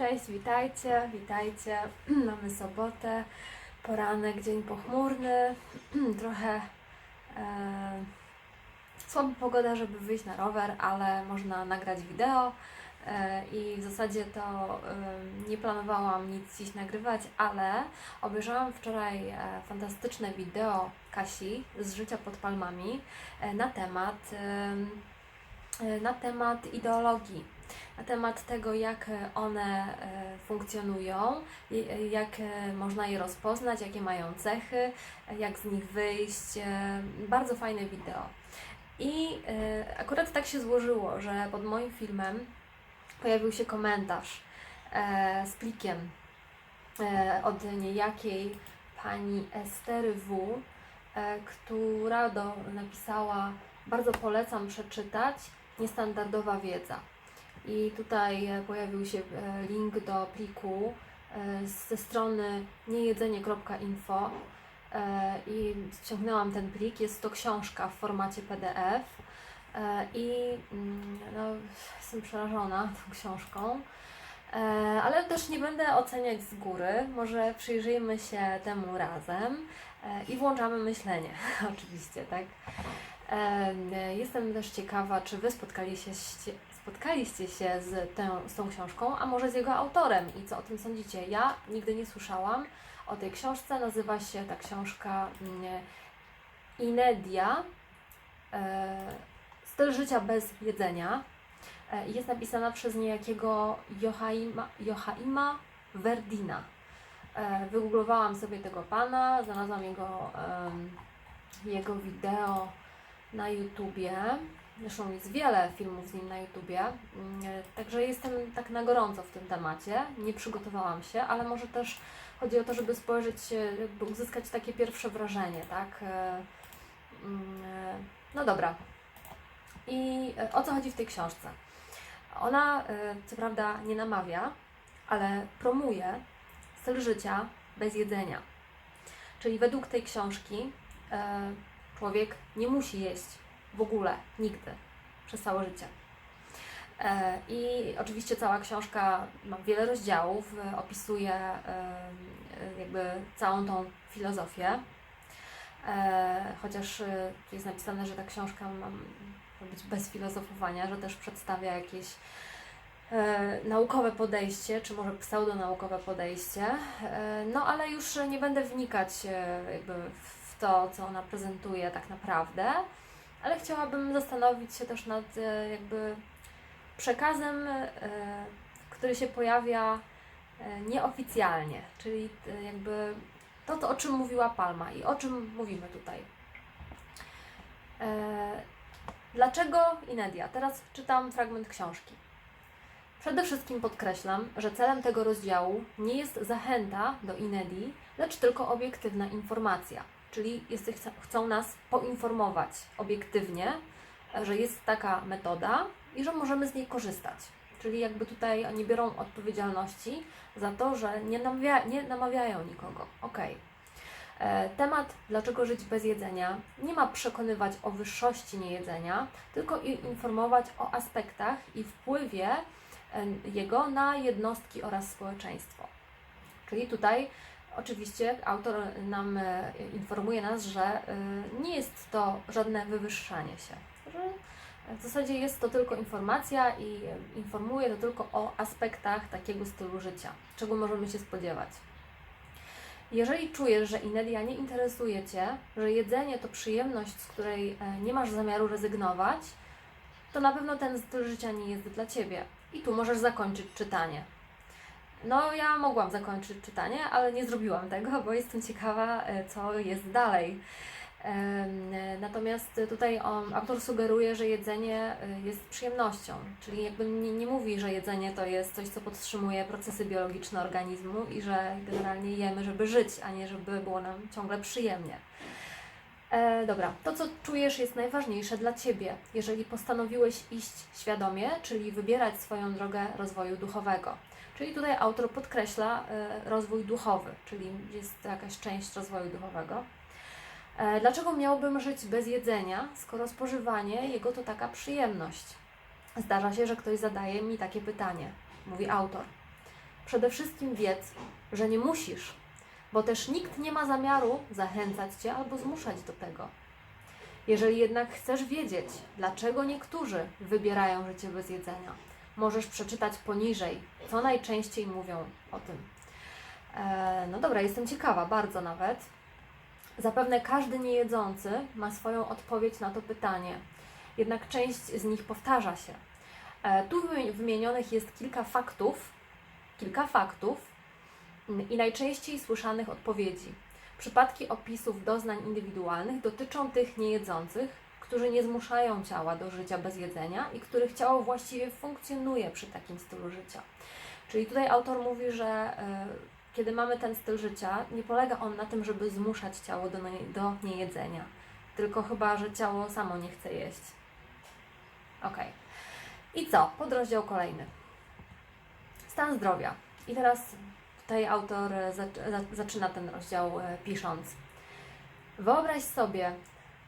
Cześć, witajcie, witajcie. Mamy sobotę, poranek, dzień pochmurny, trochę e, słaba pogoda, żeby wyjść na rower, ale można nagrać wideo. E, i w zasadzie to e, nie planowałam nic dziś nagrywać, ale obejrzałam wczoraj e, fantastyczne wideo Kasi z życia pod palmami e, na temat, e, na temat ideologii na temat tego, jak e, one e, funkcjonują, e, jak można je rozpoznać, jakie mają cechy, jak z nich wyjść. Bardzo fajne wideo. I akurat tak się złożyło, że pod moim filmem pojawił się komentarz z plikiem od niejakiej pani Estery W, która do, napisała bardzo polecam przeczytać niestandardowa wiedza. I tutaj e, pojawił się e, link do pliku e, ze strony niejedzenie.info i ściągnęłam ten plik. Jest to książka w formacie PDF i mm, no, jestem przerażona tą książką. Ale też nie będę oceniać z góry. Może przyjrzyjmy się temu razem i włączamy myślenie, oczywiście, tak? Em, Jestem też ciekawa, czy Wy spotkaliście się, spotkaliście się z, tą, z tą książką, a może z jego autorem i co o tym sądzicie? Ja nigdy nie słyszałam o tej książce. Nazywa się ta książka mm, Inedia. e, Styl życia bez jedzenia. E, Jest napisana przez niejakiego Jochaima Verdina. E, Wygooglowałam sobie tego pana, znalazłam jego, jego wideo na YouTubie. Zresztą jest wiele filmów z nim na YouTubie, Mm, także jestem tak na gorąco w tym temacie. Nie przygotowałam się, ale może też chodzi o to, żeby spojrzeć, e, jakby uzyskać takie pierwsze wrażenie, tak? E, mm, e, No dobra. I o co chodzi w tej książce? Ona, co prawda, nie namawia, ale promuje styl życia bez jedzenia. Czyli według tej książki człowiek nie musi jeść w ogóle, nigdy, przez całe życie. E, I oczywiście cała książka ma wiele rozdziałów, e, opisuje e, jakby całą tą filozofię. Chociaż jest napisane, że ta książka ma być bez filozofowania, że też przedstawia jakieś naukowe podejście, czy może pseudonaukowe podejście. No ale już nie będę wnikać jakby w to, co ona prezentuje tak naprawdę, ale chciałabym zastanowić się też nad e, jakby przekazem, e, który się pojawia e, nieoficjalnie, czyli jakby to, to, o czym mówiła Palma i o czym mówimy tutaj. Dlaczego Inedia? Teraz czytam fragment książki. Przede wszystkim podkreślam, że celem tego rozdziału nie jest zachęta do Inedii, lecz tylko obiektywna informacja. Czyli chcą nas poinformować obiektywnie, że jest taka metoda i że możemy z niej korzystać. Czyli jakby tutaj oni biorą odpowiedzialności za to, że nie, namawia, nie namawiają nikogo. Okej. E, Temat dlaczego żyć bez jedzenia nie ma przekonywać o wyższości niejedzenia, tylko informować o aspektach i wpływie jego na jednostki oraz społeczeństwo. Czyli tutaj oczywiście autor nam e, informuje nas, że e, nie jest to żadne wywyższanie się, że w zasadzie jest to tylko informacja i e, informuje to tylko o aspektach takiego stylu życia, czego możemy się spodziewać. Jeżeli czujesz, że Inedia nie interesuje Cię, że jedzenie to przyjemność, z której nie masz zamiaru rezygnować, to na pewno ten styl życia nie jest dla Ciebie. I tu możesz zakończyć czytanie. No, ja mogłam zakończyć czytanie, ale nie zrobiłam tego, bo jestem ciekawa, e, co jest dalej. Natomiast tutaj on, autor sugeruje, że jedzenie e, jest przyjemnością, czyli jakby nie, nie mówi, że jedzenie to jest coś, co podtrzymuje procesy biologiczne organizmu i że generalnie jemy, żeby żyć, a nie żeby było nam ciągle przyjemnie. E, dobra, to co czujesz jest najważniejsze dla Ciebie, jeżeli postanowiłeś iść świadomie, czyli wybierać swoją drogę rozwoju duchowego. Czyli tutaj autor podkreśla e, rozwój duchowy, czyli jest to jakaś część rozwoju duchowego. E, Dlaczego miałbym żyć bez jedzenia, skoro spożywanie jego to taka przyjemność? Zdarza się, że ktoś zadaje mi takie pytanie, mówi autor. przede wszystkim wiedz, że nie musisz, bo też nikt nie ma zamiaru zachęcać cię albo zmuszać do tego. Jeżeli jednak chcesz wiedzieć, dlaczego niektórzy wybierają życie bez jedzenia, możesz przeczytać poniżej, co najczęściej mówią o tym. E, no dobra, jestem ciekawa, bardzo nawet. Zapewne każdy niejedzący ma swoją odpowiedź na to pytanie, jednak część z nich powtarza się. E, tu wymi- wymienionych jest kilka faktów, kilka faktów i najczęściej słyszanych odpowiedzi. Przypadki opisów doznań indywidualnych dotyczą tych niejedzących, którzy nie zmuszają ciała do życia bez jedzenia i których ciało właściwie funkcjonuje przy takim stylu życia. Czyli tutaj autor mówi, że e, kiedy mamy ten styl życia, nie polega on na tym, żeby zmuszać ciało do, nie- do niejedzenia, tylko chyba, że ciało samo nie chce jeść. Ok. I co? Podrozdział kolejny. Stan zdrowia. I teraz tutaj autor e, zac- za- zaczyna ten rozdział e, pisząc. Wyobraź sobie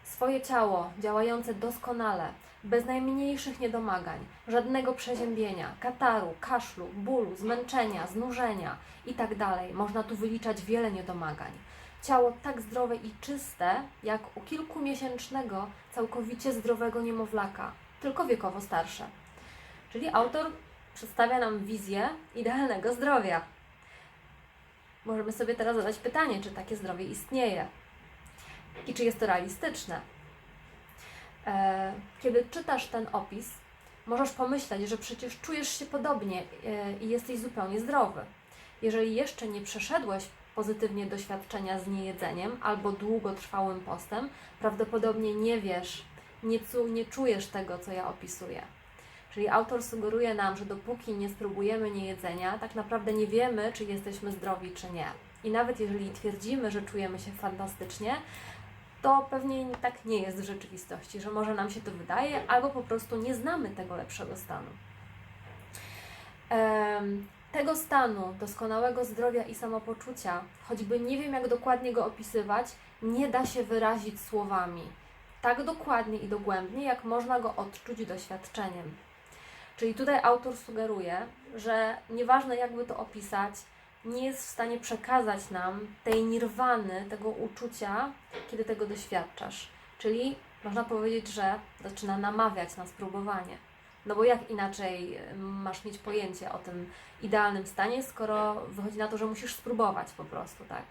swoje ciało działające doskonale, bez najmniejszych niedomagań, żadnego przeziębienia, kataru, kaszlu, bólu, zmęczenia, znużenia itd. Można tu wyliczać wiele niedomagań. Ciało tak zdrowe i czyste, jak u kilkumiesięcznego, całkowicie zdrowego niemowlaka, tylko wiekowo starsze. Czyli autor przedstawia nam wizję idealnego zdrowia. Możemy sobie teraz zadać pytanie, czy takie zdrowie istnieje i czy jest to realistyczne. E, Kiedy czytasz ten opis, możesz pomyśleć, że przecież czujesz się podobnie e, i jesteś zupełnie zdrowy. Jeżeli jeszcze nie przeszedłeś pozytywnie doświadczenia z niejedzeniem albo długotrwałym postem, prawdopodobnie nie wiesz, nie, nie czujesz tego, co ja opisuję. Czyli autor sugeruje nam, że dopóki nie spróbujemy niejedzenia, tak naprawdę nie wiemy, czy jesteśmy zdrowi, czy nie. I nawet jeżeli twierdzimy, że czujemy się fantastycznie, to pewnie tak nie jest w rzeczywistości, że może nam się to wydaje, albo po prostu nie znamy tego lepszego stanu. Tego stanu doskonałego zdrowia i samopoczucia, choćby nie wiem, jak dokładnie go opisywać, nie da się wyrazić słowami. Tak dokładnie i dogłębnie, jak można go odczuć doświadczeniem. Czyli tutaj autor sugeruje, że nieważne jakby to opisać, nie jest w stanie przekazać nam tej nirwany, tego uczucia, kiedy tego doświadczasz. Czyli można powiedzieć, że zaczyna namawiać na spróbowanie. No bo jak inaczej masz mieć pojęcie o tym idealnym stanie, skoro wychodzi na to, że musisz spróbować po prostu, tak?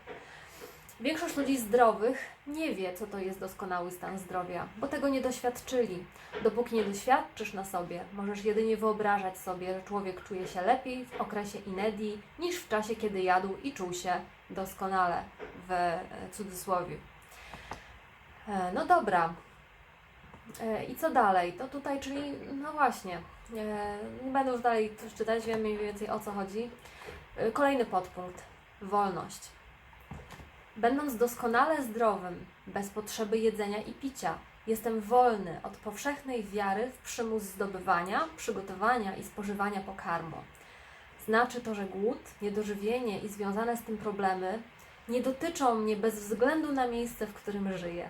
Większość ludzi zdrowych nie wie, co to jest doskonały stan zdrowia, bo tego nie doświadczyli. Dopóki nie doświadczysz na sobie, możesz jedynie wyobrażać sobie, że człowiek czuje się lepiej w okresie inedii niż w czasie, kiedy jadł i czuł się doskonale, w cudzysłowie. E, No dobra. E, I co dalej? To tutaj, czyli, no właśnie, e, nie będę już dalej czytać, wiem mniej więcej o co chodzi. Kolejny podpunkt. Wolność. Będąc doskonale zdrowym, bez potrzeby jedzenia i picia, jestem wolny od powszechnej wiary w przymus zdobywania, przygotowania i spożywania pokarmu. Znaczy to, że głód, niedożywienie i związane z tym problemy nie dotyczą mnie bez względu na miejsce, w którym żyję.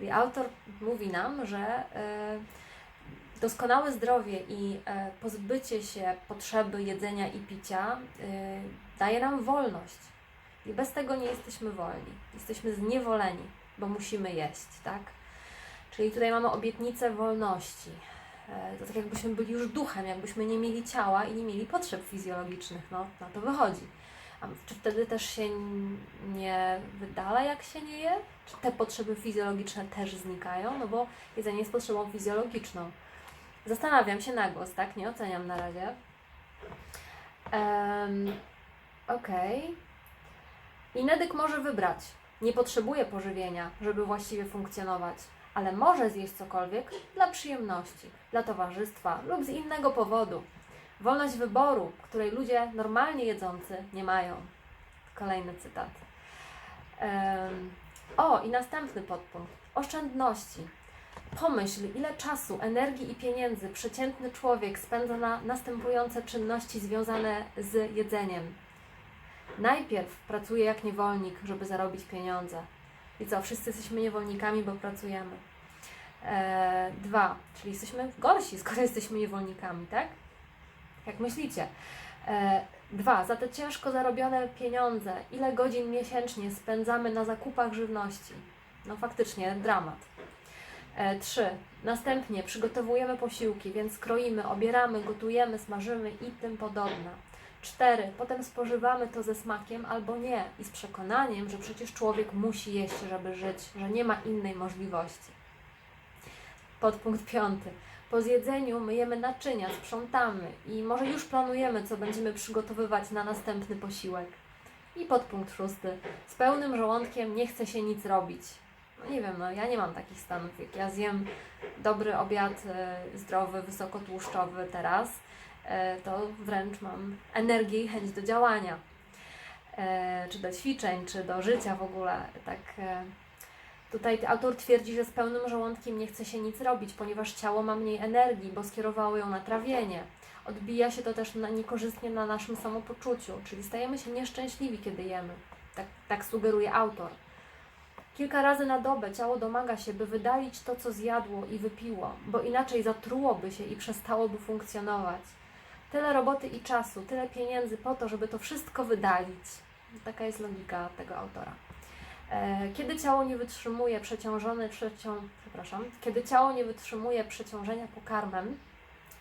I autor mówi nam, że e, doskonałe zdrowie i e, pozbycie się potrzeby jedzenia i picia e, daje nam wolność. I bez tego nie jesteśmy wolni. Jesteśmy zniewoleni, bo musimy jeść, tak? Czyli tutaj mamy obietnicę wolności. E, To tak jakbyśmy byli już duchem, jakbyśmy nie mieli ciała i nie mieli potrzeb fizjologicznych. No, na to wychodzi. A czy wtedy też się nie wydala, jak się nie je? Czy te potrzeby fizjologiczne też znikają? No bo jedzenie jest potrzebą fizjologiczną. Zastanawiam się na głos, tak? Nie oceniam na razie. Um, Okej. Inedyk może wybrać. Nie potrzebuje pożywienia, żeby właściwie funkcjonować, ale może zjeść cokolwiek dla przyjemności, dla towarzystwa lub z innego powodu. Wolność wyboru, której ludzie normalnie jedzący nie mają. Kolejny cytat. Em, o, i następny podpunkt. Oszczędności. Pomyśl, ile czasu, energii i pieniędzy przeciętny człowiek spędza na następujące czynności związane z jedzeniem. Najpierw pracuje jak niewolnik, żeby zarobić pieniądze. I co, wszyscy jesteśmy niewolnikami, bo pracujemy. E, dwa, czyli jesteśmy gorsi, skoro jesteśmy niewolnikami, tak? Jak myślicie? E, Dwa, za te ciężko zarobione pieniądze, ile godzin miesięcznie spędzamy na zakupach żywności? No faktycznie, dramat. E, Trzy, następnie przygotowujemy posiłki, więc kroimy, obieramy, gotujemy, smażymy i tym podobne. Cztery, potem spożywamy to ze smakiem albo nie i z przekonaniem, że przecież człowiek musi jeść, żeby żyć, że nie ma innej możliwości. Podpunkt piąty. Po zjedzeniu myjemy naczynia, sprzątamy i może już planujemy, co będziemy przygotowywać na następny posiłek. I podpunkt szósty. Z pełnym żołądkiem nie chce się nic robić. No nie wiem, no ja nie mam takich stanów. Jak ja zjem dobry obiad e, zdrowy, wysokotłuszczowy teraz, to wręcz mam energię i chęć do działania. E, czy do ćwiczeń, czy do życia w ogóle. Tak. E, Tutaj autor twierdzi, że z pełnym żołądkiem nie chce się nic robić, ponieważ ciało ma mniej energii, bo skierowało ją na trawienie. Odbija się to też na, niekorzystnie na naszym samopoczuciu, czyli stajemy się nieszczęśliwi, kiedy jemy. Tak, tak sugeruje autor. Kilka razy na dobę ciało domaga się, by wydalić to, co zjadło i wypiło, bo inaczej zatrułoby się i przestałoby funkcjonować. Tyle roboty i czasu, tyle pieniędzy po to, żeby to wszystko wydalić. Taka jest logika tego autora. E, Kiedy ciało nie wytrzymuje przeciążone, przecią, przepraszam, kiedy ciało nie wytrzymuje przeciążenia pokarmem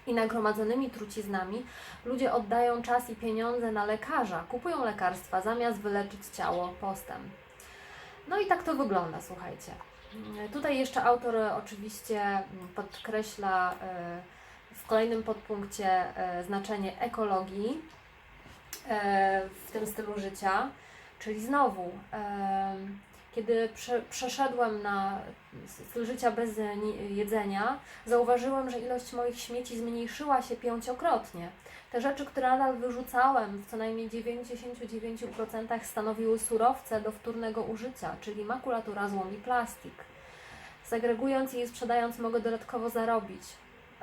i nagromadzonymi truciznami, ludzie oddają czas i pieniądze na lekarza, kupują lekarstwa zamiast wyleczyć ciało postem. No i tak to wygląda, słuchajcie. Mm, Tutaj jeszcze autor e, oczywiście podkreśla e, w kolejnym podpunkcie e, znaczenie ekologii e, w tym stylu życia. Czyli znowu, em, kiedy prze, przeszedłem na styl życia bez ni- jedzenia, zauważyłem, że ilość moich śmieci zmniejszyła się pięciokrotnie. Te rzeczy, które nadal wyrzucałem, w co najmniej 99% stanowiły surowce do wtórnego użycia, czyli makulatura, złom i plastik. Segregując je i sprzedając, mogę dodatkowo zarobić.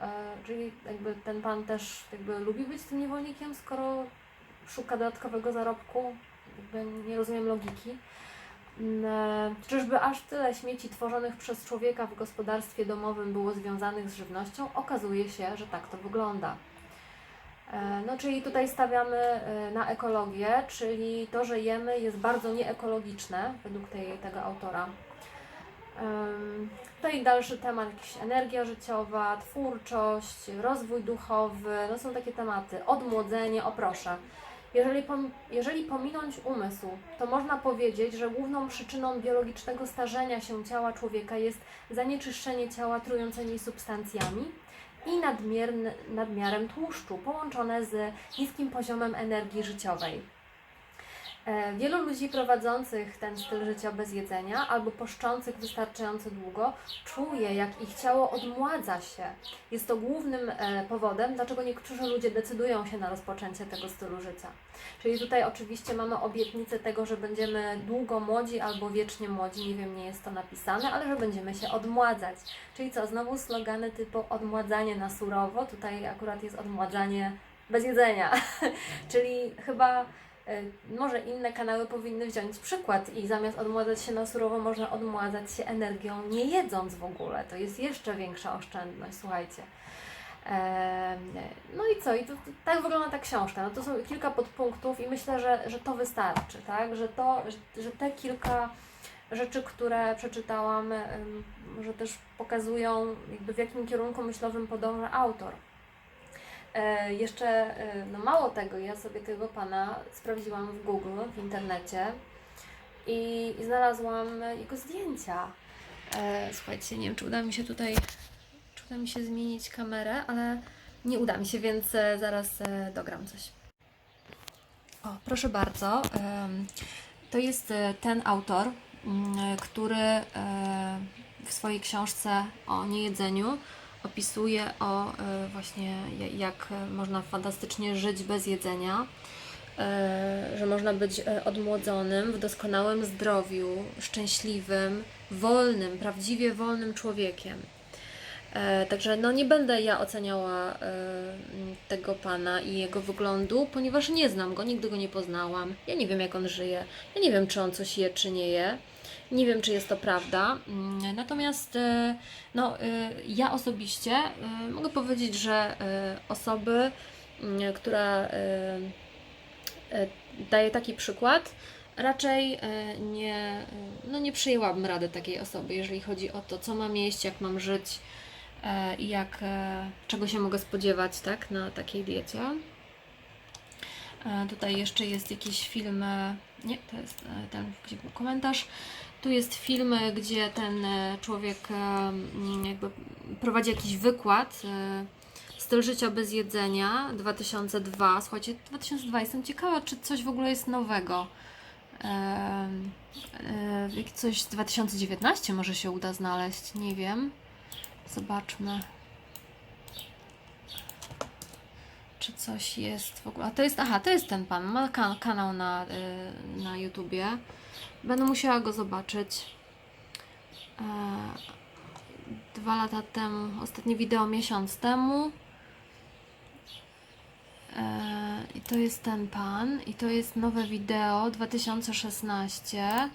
E, czyli jakby ten pan też jakby lubi być tym niewolnikiem, skoro szuka dodatkowego zarobku, jakby nie rozumiem logiki. Mm, e, Czyżby aż tyle śmieci tworzonych przez człowieka w gospodarstwie domowym było związanych z żywnością? Okazuje się, że tak to wygląda. E, No, czyli tutaj stawiamy na ekologię, czyli to, że jemy jest bardzo nieekologiczne według tej, tego autora. Em, Tutaj dalszy temat, jakaś energia życiowa, twórczość, rozwój duchowy, no są takie tematy. Odmłodzenie, o proszę. Jeżeli, pom- jeżeli pominąć umysł, to można powiedzieć, że główną przyczyną biologicznego starzenia się ciała człowieka jest zanieczyszczenie ciała trującymi substancjami i nadmierny, nadmiarem tłuszczu, połączone z niskim poziomem energii życiowej. E, Wielu ludzi prowadzących ten styl życia bez jedzenia albo poszczących wystarczająco długo czuje, jak ich ciało odmładza się. Jest to głównym e, powodem, dlaczego niektórzy ludzie decydują się na rozpoczęcie tego stylu życia. Czyli tutaj oczywiście mamy obietnicę tego, że będziemy długo młodzi albo wiecznie młodzi, nie wiem, nie jest to napisane, ale że będziemy się odmładzać. Czyli co, znowu slogany typu odmładzanie na surowo, tutaj akurat jest odmładzanie bez jedzenia. Czyli chyba może inne kanały powinny wziąć przykład i zamiast odmładzać się na surowo, można odmładzać się energią, nie jedząc w ogóle. To jest jeszcze większa oszczędność, słuchajcie. Em, No i co? I to, to, tak wygląda ta książka. No to są kilka podpunktów i myślę, że, że to wystarczy, tak? Że, to, że, że te kilka rzeczy, które przeczytałam, że też pokazują, jakby w jakim kierunku myślowym podąża autor. E, jeszcze e, no mało tego, ja sobie tego pana sprawdziłam w Google, w internecie i, i znalazłam jego zdjęcia. E, słuchajcie, nie wiem, czy uda mi się tutaj, czy uda mi się zmienić kamerę, ale nie uda mi się, więc zaraz dogram coś. O, proszę bardzo. To jest ten autor, mm, który w swojej książce o niejedzeniu opisuje o e, właśnie ja- jak można fantastycznie żyć bez jedzenia, e, że można być e, odmłodzonym, w doskonałym zdrowiu, szczęśliwym, wolnym, prawdziwie wolnym człowiekiem. Także no nie będę ja oceniała tego pana i jego wyglądu, ponieważ nie znam go, nigdy go nie poznałam. Ja nie wiem, jak on żyje. Ja nie wiem, czy on coś je, czy nie je. Nie wiem, czy jest to prawda. Mm, Natomiast e, no, e, ja osobiście e, mogę powiedzieć, że osoby mm, która daje taki przykład, raczej nie, no nie przyjęłabym rady takiej osoby, jeżeli chodzi o to, co mam jeść, jak mam żyć i jak, czego się mogę spodziewać tak, na takiej diecie. Tutaj jeszcze jest jakiś film, nie, to jest ten, komentarz. Tu jest film, e, gdzie ten e, człowiek e, mm, jakby prowadzi jakiś wykład. Styl życia bez jedzenia 2002. Słuchajcie, 2002. Jestem ciekawa, czy coś w ogóle jest nowego. Coś z 2019 może się uda znaleźć. Nie wiem. Zobaczmy. Czy coś jest w ogóle. A to jest. Aha, to jest ten pan. Ma kan- kanał na, na YouTubie. Będę musiała go zobaczyć. E, dwa lata temu. Ostatnie wideo miesiąc temu. E, I to jest ten pan. I to jest nowe wideo 2016.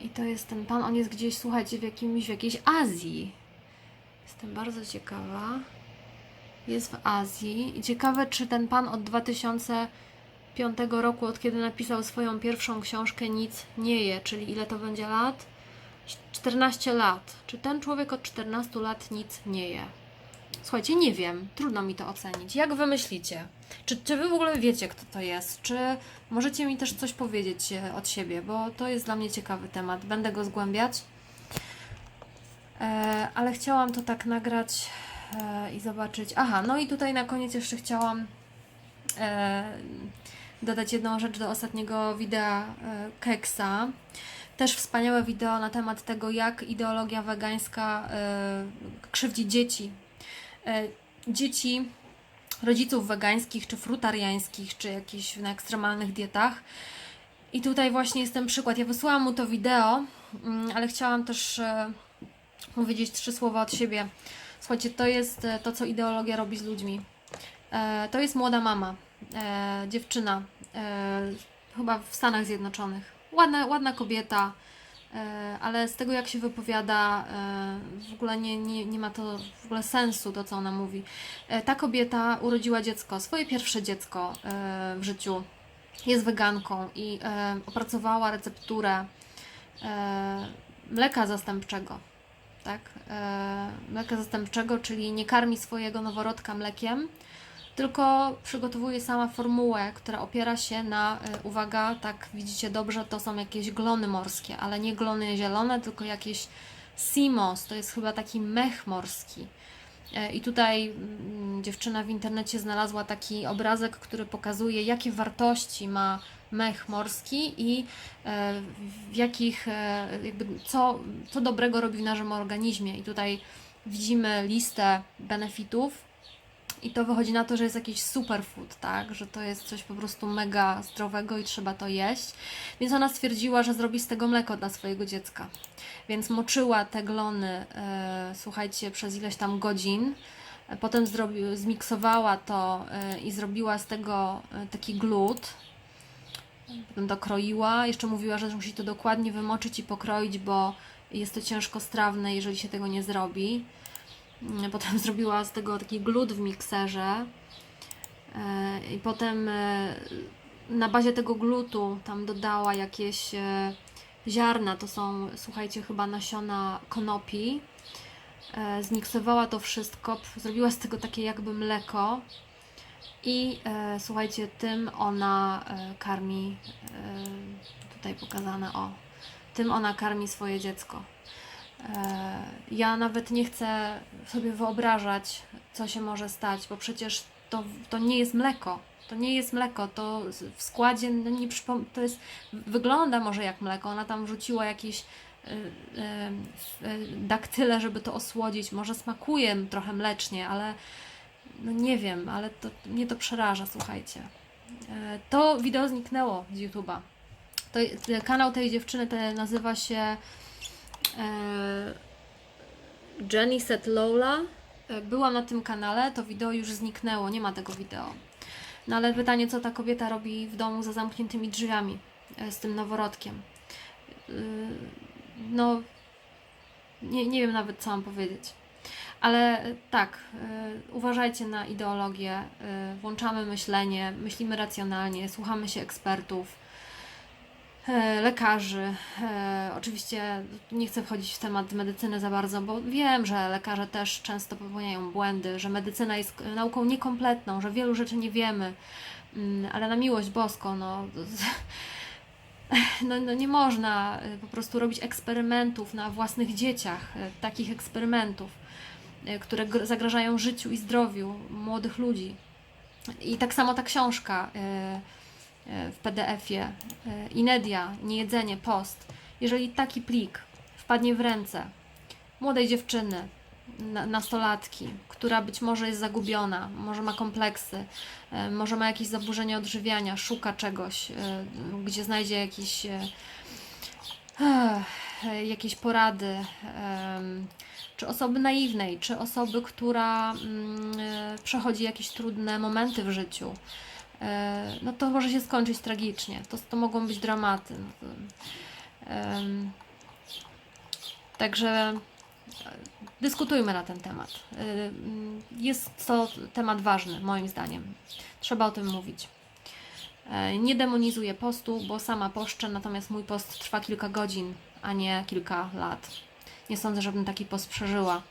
I to jest ten pan. On jest gdzieś, słuchajcie, w jakimś, w jakiejś Azji. Jestem bardzo ciekawa jest w Azji. I ciekawe, czy ten pan od 2005 roku, od kiedy napisał swoją pierwszą książkę, nic nie je, czyli ile to będzie lat? 14 lat. Czy ten człowiek od 14 lat nic nie je? Słuchajcie, nie wiem, trudno mi to ocenić. Jak wy myślicie? Czy, czy wy w ogóle wiecie, kto to jest? Czy możecie mi też coś powiedzieć e, od siebie? Bo to jest dla mnie ciekawy temat. Będę go zgłębiać. E, ale chciałam to tak nagrać e, i zobaczyć. Aha, no i tutaj na koniec jeszcze chciałam e, dodać jedną rzecz do ostatniego wideo e, Keksa. Też wspaniałe wideo na temat tego, jak ideologia wegańska e, krzywdzi dzieci. E, dzieci rodziców wegańskich, czy frutariańskich, czy jakichś na ekstremalnych dietach. I tutaj właśnie jest ten przykład. Ja wysłałam mu to wideo, mm, ale chciałam też powiedzieć trzy słowa od siebie. Słuchajcie, to jest to, co ideologia robi z ludźmi. To jest młoda mama, e, dziewczyna, e, chyba w Stanach Zjednoczonych. Ładna, ładna kobieta, e, ale z tego, jak się wypowiada, e, w ogóle nie, nie, nie ma to w ogóle sensu, to co ona mówi. E, ta kobieta urodziła dziecko, swoje pierwsze dziecko e, w życiu. Jest weganką i e, opracowała recepturę e, mleka zastępczego tak, e, mleka zastępczego, czyli nie karmi swojego noworodka mlekiem, tylko przygotowuje sama formułę, która opiera się na, e, uwaga, tak widzicie dobrze, to są jakieś glony morskie, ale nie glony zielone, tylko jakieś simos, to jest chyba taki mech morski. E, I tutaj mm, dziewczyna w internecie znalazła taki obrazek, który pokazuje, jakie wartości ma mech morski i e, w jakich, e, jakby co, co dobrego robi w naszym organizmie. I tutaj widzimy listę benefitów i to wychodzi na to, że jest jakiś superfood, tak? Że to jest coś po prostu mega zdrowego i trzeba to jeść. Więc ona stwierdziła, że zrobi z tego mleko dla swojego dziecka. Więc moczyła te glony, e, słuchajcie, przez ileś tam godzin. E, Potem zrobi, zmiksowała to e, i zrobiła z tego e, taki glut. Potem dokroiła. Jeszcze mówiła, że musi to dokładnie wymoczyć i pokroić, bo jest to ciężko strawne, jeżeli się tego nie zrobi. Mm, Potem zrobiła z tego taki glut w mikserze. E, I potem e, na bazie tego glutu tam dodała jakieś e, ziarna, to są, słuchajcie, chyba nasiona konopi. Zmiksowała to wszystko, zrobiła z tego takie jakby mleko. I słuchajcie, tym ona karmi, tutaj pokazane, o, tym ona karmi swoje dziecko. E, Ja nawet nie chcę sobie wyobrażać, co się może stać, bo przecież to, to nie jest mleko. To nie jest mleko, to w składzie no nie przypom- to jest, wygląda może jak mleko. Ona tam wrzuciła jakieś y, y, y, daktyle, żeby to osłodzić. Może smakuje trochę mlecznie, ale no nie wiem, ale to mnie to przeraża, słuchajcie. E, To wideo zniknęło z YouTube'a. To, kanał tej dziewczyny nazywa się e, Set Lola. E, Byłam na tym kanale, to wideo już zniknęło, nie ma tego wideo. No ale pytanie, co ta kobieta robi w domu za zamkniętymi drzwiami e, z tym noworodkiem. Y, No, nie, nie wiem nawet, co mam powiedzieć. Ale e, tak, e, uważajcie na ideologię, e, włączamy myślenie, myślimy racjonalnie, słuchamy się ekspertów, e, lekarzy. E, Oczywiście nie chcę wchodzić w temat medycyny za bardzo, bo wiem, że lekarze też często popełniają błędy, że medycyna jest e, nauką niekompletną, że wielu rzeczy nie wiemy, Mm, ale na miłość boską, no, no, no nie można e, po prostu robić eksperymentów na własnych dzieciach, e, takich eksperymentów, e, które gr- zagrażają życiu i zdrowiu młodych ludzi. I tak samo ta książka e, e, w PDF-ie, e, Inedia, Niejedzenie, Post. Jeżeli taki plik wpadnie w ręce młodej dziewczyny, na- nastolatki, która być może jest zagubiona, może ma kompleksy, e, może ma jakieś zaburzenie odżywiania, szuka czegoś, e, gdzie znajdzie jakiś, e, jakieś porady, czy osoby naiwnej, czy osoby, która mm, przechodzi jakieś trudne momenty w życiu, no to może się skończyć tragicznie. To, to mogą być dramaty. No to, em, Także e, dyskutujmy na ten temat. Mm, Jest to temat ważny, moim zdaniem. Trzeba o tym mówić. E, Nie demonizuję postu, bo sama poszczę, natomiast mój post trwa kilka godzin, a nie kilka lat. Nie sądzę, żebym taki post przeżyła.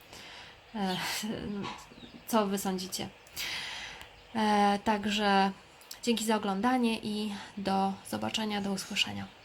E, Co Wy sądzicie? E, Także dzięki za oglądanie i do zobaczenia, do usłyszenia.